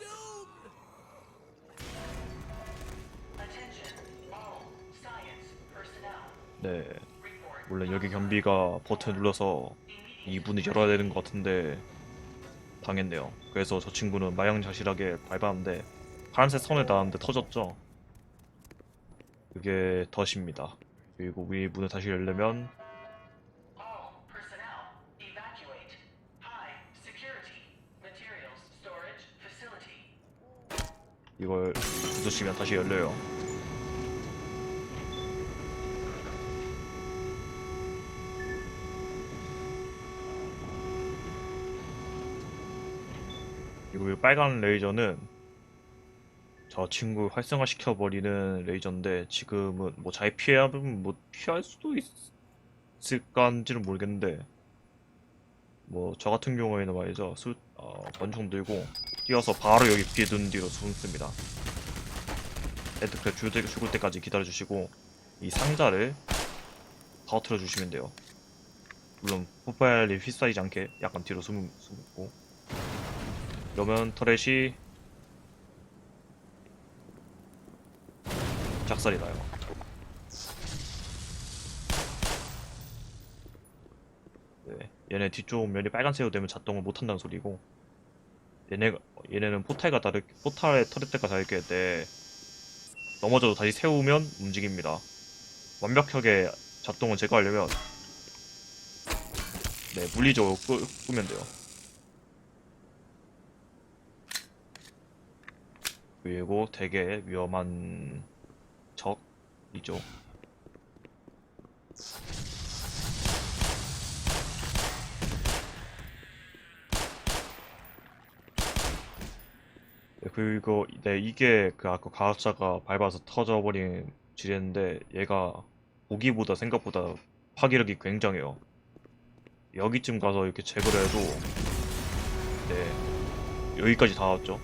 doom! Attention, all science personnel. 네. 물론 여기 경비가 버튼 눌러서 이 문을 열어야 되는 것 같은데 당했네요 그래서 저 친구는 마양자실하게 밟았는데 파란색 선을 닿았는데 터졌죠 그게 덫입니다 그리고 위 문을 다시 열려면 이걸 누르시면 다시 열려요. 그리고 이 빨간 레이저는 저 친구 활성화 시켜버리는 레이저인데 지금은 뭐 잘 피하면 뭐 피할 수도 있, 있을까인지는 모르겠는데 뭐 저 같은 경우에는 말이죠. 수, 어, 권총 들고 뛰어서 바로 여기 비둔 뒤로 숨습니다. 헤드크랩 죽을, 때, 죽을 때까지 기다려주시고 이 상자를 터트려 주시면 돼요. 물론 폭발이 휘싸이지 않게 약간 뒤로 숨, 숨고. 그러면 터렛이 작살이 나요. 네, 얘네 뒤쪽 면이 빨간색으로 되면 작동을 못한다는 소리고 얘네 얘네는 포탈과 다르 포탈의 터렛들과 다르게 돼 넘어져도 다시 세우면 움직입니다. 완벽하게 작동을 제거하려면 네 물리적으로 끄, 끄면 돼요. 그리고 되게 위험한 적이죠. 그리고 네 이게 그 아까 과학자가 밟아서 터져버린 지뢰인데 얘가 보기보다 생각보다 파괴력이 굉장해요. 여기쯤 가서 이렇게 제거를 해도 네 여기까지 다 왔죠.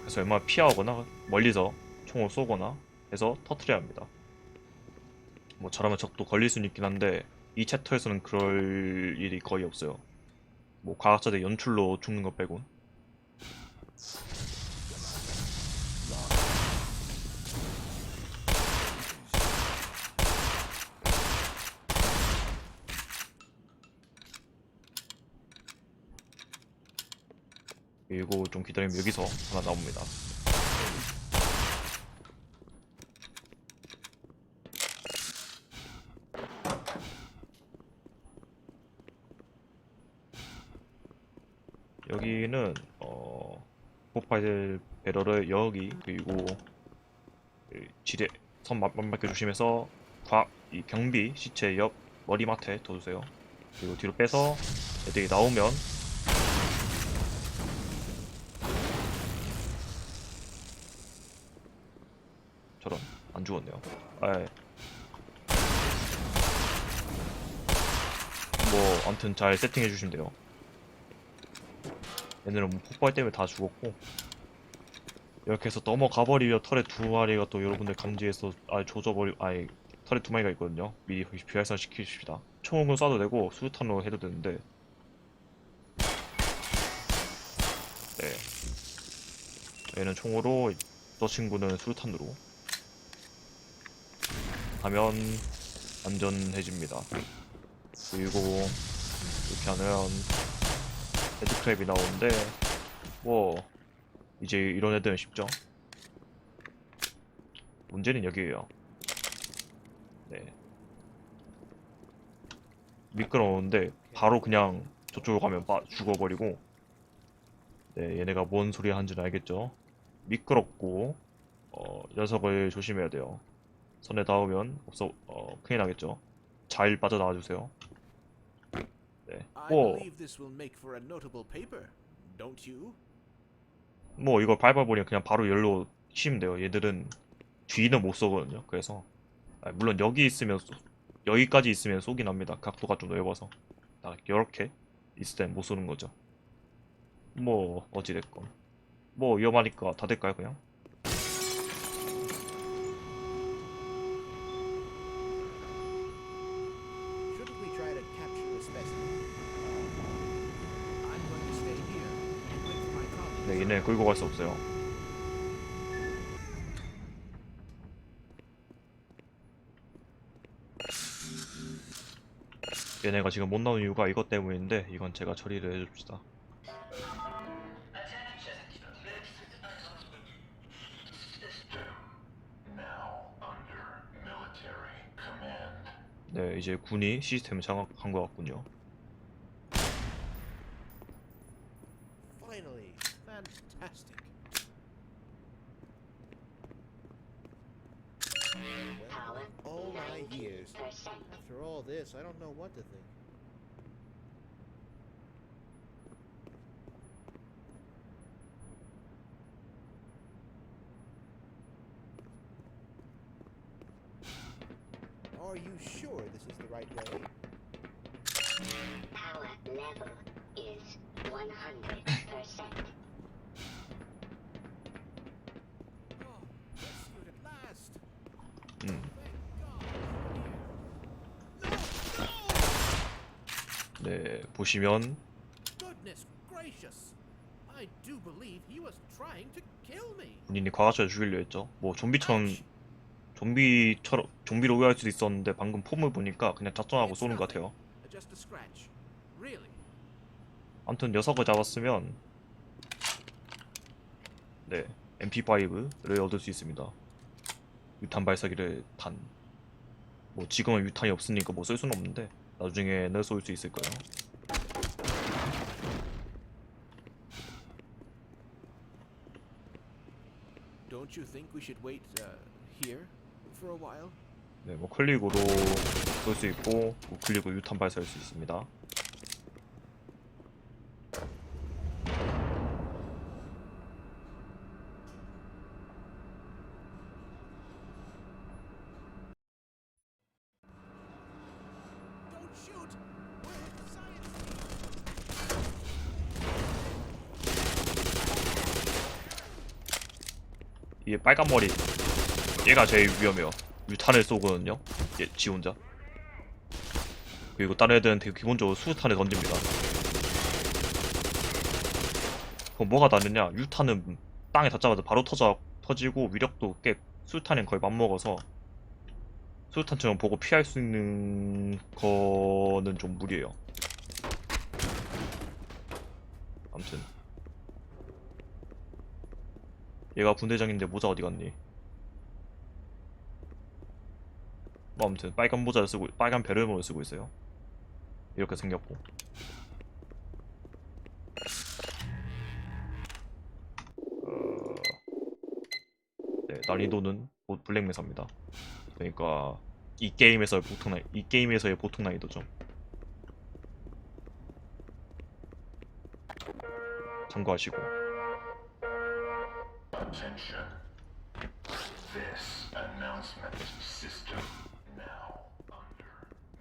그래서 웬만하면 피하거나 멀리서 총을 쏘거나 해서 터트려야 합니다. 뭐 잘하면 적도 걸릴 수는 있긴 한데 이 챕터에서는 그럴 일이 거의 없어요. 뭐 과학자들 연출로 죽는 것 빼곤. 그리고 좀 기다리면 여기서 하나 나옵니다. 여기는 어 폭발 배럴을 여기 그리고 그 지뢰 선 맞맞게 조심해서 과, 이 경비 시체 옆 머리맡에 둬주세요. 그리고 뒤로 빼서 애들이 나오면 저런 안 죽었네요. 아이. 뭐 아무튼 잘 세팅해 주시면 돼요. 얘네는 뭐 폭발 때문에 다 죽었고 이렇게 해서 넘어가 버리면 털에 두 마리가 또 여러분들 감지해서 아 조져버리 아예 털에 두 마리가 있거든요. 미리 비활성 시키십시다. 총은 쏴도 되고 수류탄으로 해도 되는데 네 얘는 총으로 저 친구는 수류탄으로 하면 안전해집니다. 그리고 이렇게 하면 헤드크랩이 나오는데 뭐 이제 이런 애들은 쉽죠. 문제는 여기에요. 네. 미끄러운데 바로 그냥 저쪽으로 가면 빠, 죽어버리고 네 얘네가 뭔 소리 하는지는 알겠죠. 미끄럽고 어, 녀석을 조심해야 돼요. 선에 닿으면 없어 어, 큰일 나겠죠. 잘 빠져나와 주세요. 네. I 뭐, 이거 밟아버리면 그냥 바로 열로 치면 돼요. 얘들은 뒤는 못 쏘거든요. 그래서 아, 물론 여기 있으면 쏘- 여기까지 있으면 쏘긴 합니다. 각도가 좀 넓어서 딱 이렇게 있을 땐 못 쏘는 거죠. 뭐 어찌됐건 뭐 위험하니까 다 될까요 그냥? Shouldn't we try to capture a specimen? I'm going to stay here and wait for my colleagues. 네 얘네 끌고 갈 수 없어요. 얘네가 지금 못 나온 이유가 이것 때문인데 이건 제가 처리를 해줍시다. 네, 이제 군이 시스템을 장악한 것 같군요. Fantastic. Well, all my years. After all this, I don't know what to think. Are you sure this is the right way? Power level is 100%. 네, 보시면. 본인이 과학자를 죽이려 했죠. 뭐 좀비처럼 좀비처럼 좀비로 오해할 수도 있었는데 방금 폼을 보니까 그냥 작정하고 쏘는 것 같아요. 아무튼 녀석을 잡았으면 네 MP5를 얻을 수 있습니다. 유탄 발사기를 단. 뭐 지금은 유탄이 없으니까 뭐 쓸 수는 없는데 나중에는 쏠수 있을 거예요. Don't you think we should wait uh, here for a while? 네, 뭐 클릭으로 쏠 수 있고 우클릭으로 유탄 발사할 수 있습니다. 이게 빨간 머리 얘가 제일 위험해요. 유탄을 쏘거든요. 얘 지 혼자. 그리고 다른 애들은 되게 기본적으로 수류탄을 던집니다. 그럼 뭐가 다르냐? 유탄은 땅에 닿자마자 바로 터져 터지고 위력도 꽤 수류탄은 거의 맞먹어서 수류탄처럼 보고 피할 수 있는 거는 좀 무리예요. 아무튼 얘가 분대장인데 모자 어디 갔니? 뭐 아무튼 빨간 모자를 쓰고 빨간 베르모를 쓰고 있어요. 이렇게 생겼고. 어... 네, 난이도는 곧 블랙 메사입니다. 그러니까 이 게임에서의 보통 난, 이 게임에서의 보통 난이도죠. 참고하시고. Attention. This announcement system now under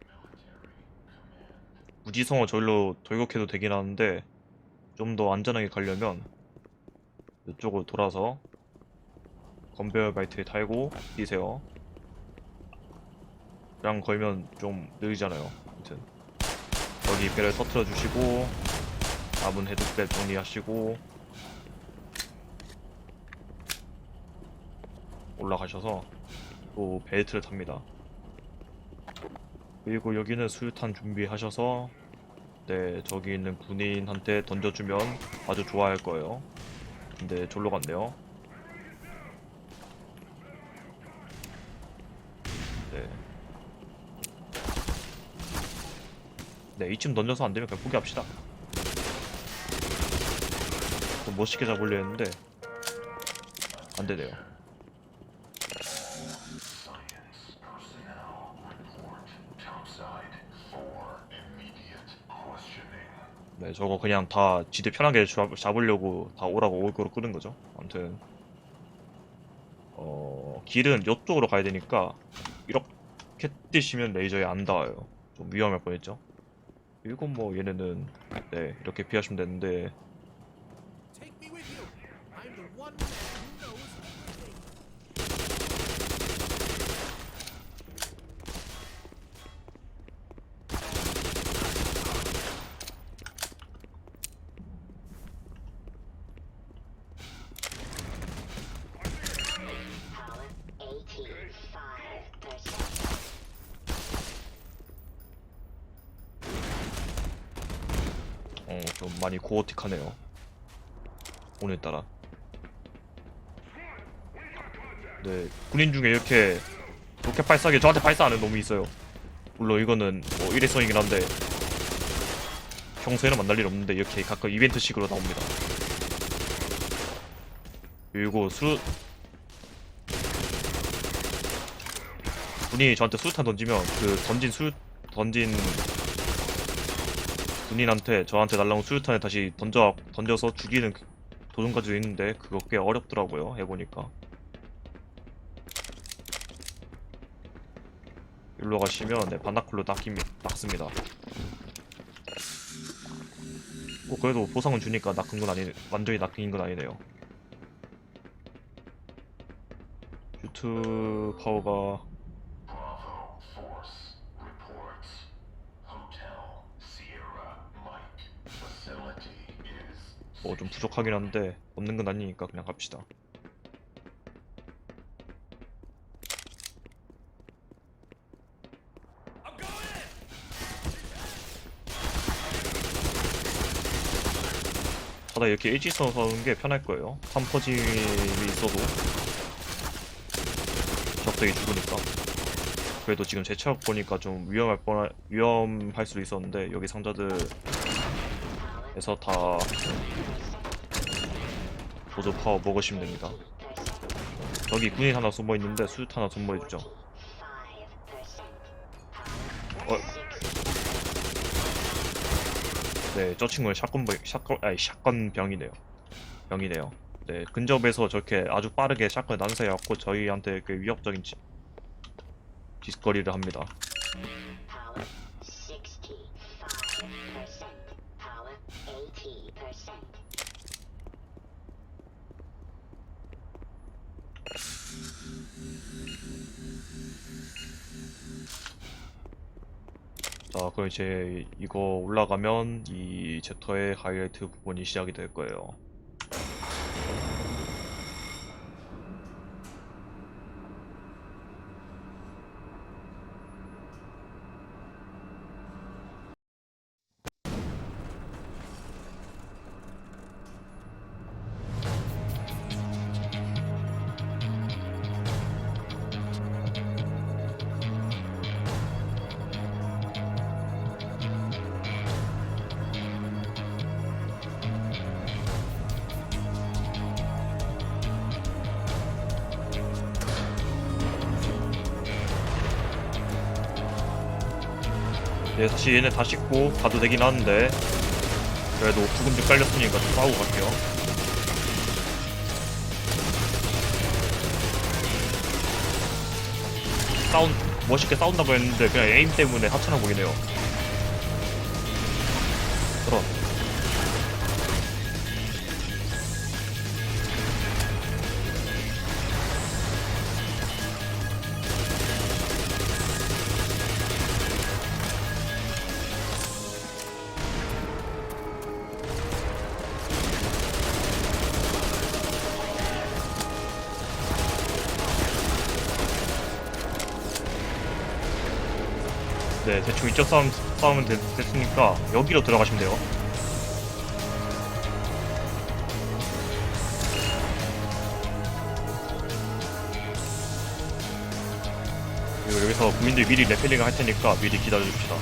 military command. 무지성어 저일로 돌격해도 되긴 하는데 좀 더 안전하게 가려면 이쪽으로 돌아서 건배열 바이트에 달고 뛰세요. 그냥 걸면 좀 느리잖아요. 아무튼 여기 배를 터트려 주시고 남은 헤드백 정리하시고 올라가셔서 또 벨트를 탑니다. 그리고 여기는 수류탄 준비하셔서 네 저기 있는 군인한테 던져주면 아주 좋아할 거예요. 근데 졸로 갔네요. 네. 네 이쯤 던져서 안 되면 그냥 포기합시다. 좀 멋있게 잡으려 했는데 안 되네요. 네, 저거 그냥 다 지들 편하게 잡, 잡으려고 다 오라고 올 거로 끄는 거죠. 아무튼 어 길은 이쪽으로 가야 되니까 이렇게 뛰시면 레이저에 안 닿아요. 좀 위험할 뻔했죠. 그리고 뭐 얘네는 네 이렇게 피하시면 되는데 좀 많이 고어틱하네요. 오늘따라. 네, 군인 중에 이렇게 로켓 발사기 저한테 발사하는 놈이 있어요. 물론 이거는 뭐 일회성이긴 한데 평소에는 만날 일 없는데 이렇게 가끔 이벤트식으로 나옵니다. 그리고 수 군인이 저한테 수류탄 던지면 그 던진 수 던진 군인한테 저한테 날라온 수류탄을 다시 던져 던져서 죽이는 그 도전까지도 있는데 그거 꽤 어렵더라고요 해보니까. 일로 가시면 네 바나클로 낚입니다 낚습니다. 뭐 그래도 보상은 주니까 낚은 건 아니 완전히 낚인 건 아니네요. 슈트 파워가 뭐 좀 부족하긴 한데 없는 건 아니니까 그냥 갑시다. 바다 이렇게 일직선으로 서는 게 편할 거예요. 삼퍼짐이 있어도 적들이 죽으니까. 그래도 지금 제 체력 보니까 좀 위험할 뻔 위험할 수도 있었는데 여기 상자들에서 다 보조 파워 먹으시면 됩니다. 여기 군인 하나 숨어 있는데 수ют 하나 주죠. 어. 네, 저 친구는 샷건 병, 샷건 아니 샷건 병이네요. 병이네요. 네, 근접에서 저렇게 아주 빠르게 샷건 난사해갖고 저희한테 그 위협적인 지, 짓거리를 합니다. 자, 그럼 이제 이거 올라가면 이 챕터의 하이라이트 부분이 시작이 될 거예요. 네, 사실 얘네 다 씻고 가도 되긴 하는데 그래도 부금 좀 깔렸으니까 좀 싸우고 갈게요. 싸운 멋있게 싸운다고 했는데 그냥 에임 때문에 하찮아 보이네요. 대충 이쪽 싸움 싸우면 됐, 됐으니까 여기로 들어가시면 돼요. 그리고 여기서 국민들 미리 레펠링을 할 테니까 미리 기다려 줍시다.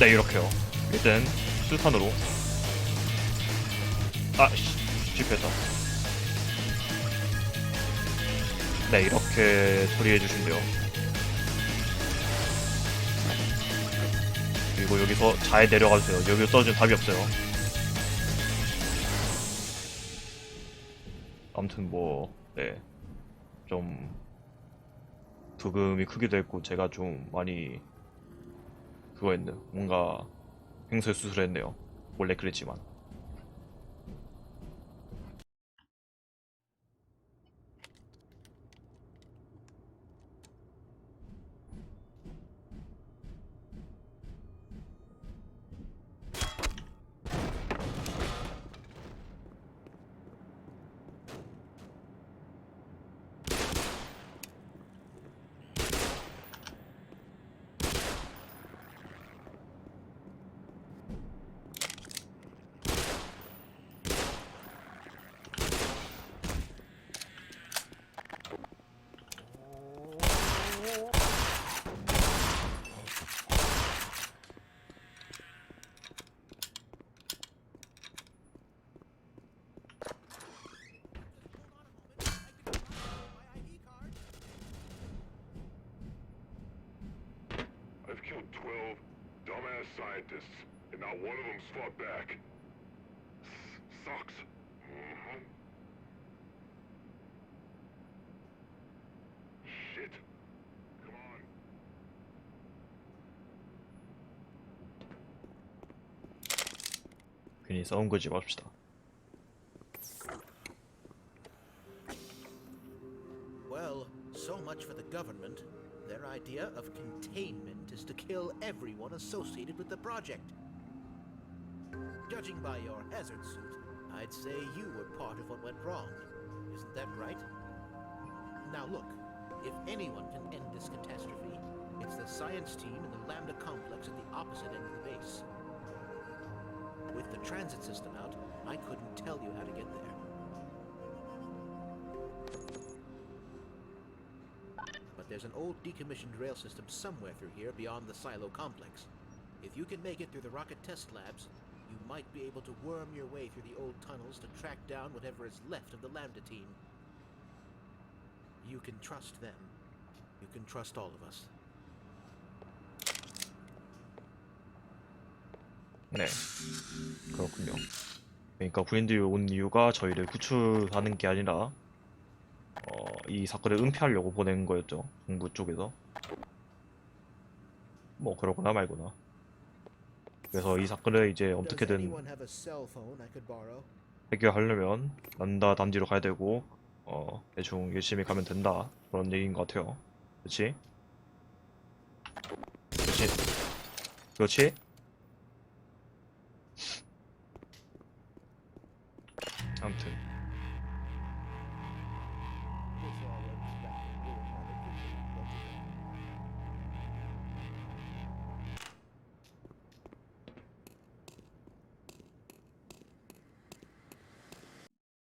네 이렇게요. 일단 수탄으로 아 씨, 실패했다. 네 이렇게 처리해 주시면 돼요. 그리고 여기서 잘 내려가 주세요. 여기로 떨어지면 답이 없어요. 아무튼 뭐, 네. 좀, 부금이 크기도 했고, 제가 좀 많이, 그거 했네요. 뭔가, 횡설 수술했네요. 원래 그랬지만. scientists, and not one of them's fought back. S- sucks. Mm-hmm. Shit. Come on. 괜히 싸운 거지 맙시다. Well, so much for the government. Their idea of containment is to kill everyone associated with the project. Judging by your hazard suit, I'd say you were part of what went wrong. Isn't that right? Now look, if anyone can end this catastrophe, it's the science team in the Lambda complex at the opposite end of the base. With the transit system out, I couldn't tell you how to get there. But there's an old decommissioned rail system somewhere through here beyond the silo complex. If you can make it through the rocket test labs, you might be able to worm your way through the old tunnels to track down whatever is left of the Lambda team. You can trust them. You can trust all of us. 네, 그렇군요. 그러니까 부인들이 온 이유가 저희를 구출하는 게 아니라 어, 이 사건을 은폐하려고 보낸 거였죠. 정부 쪽에서. 뭐 그러거나 말거나. 그래서 이 사건을 이제 어떻게든? 해결하려면 난다 단지로 가야 되고 어 대충 열심히 가면 된다 그런 얘기인 것 같아요. 그렇지? 그렇지? 그렇지?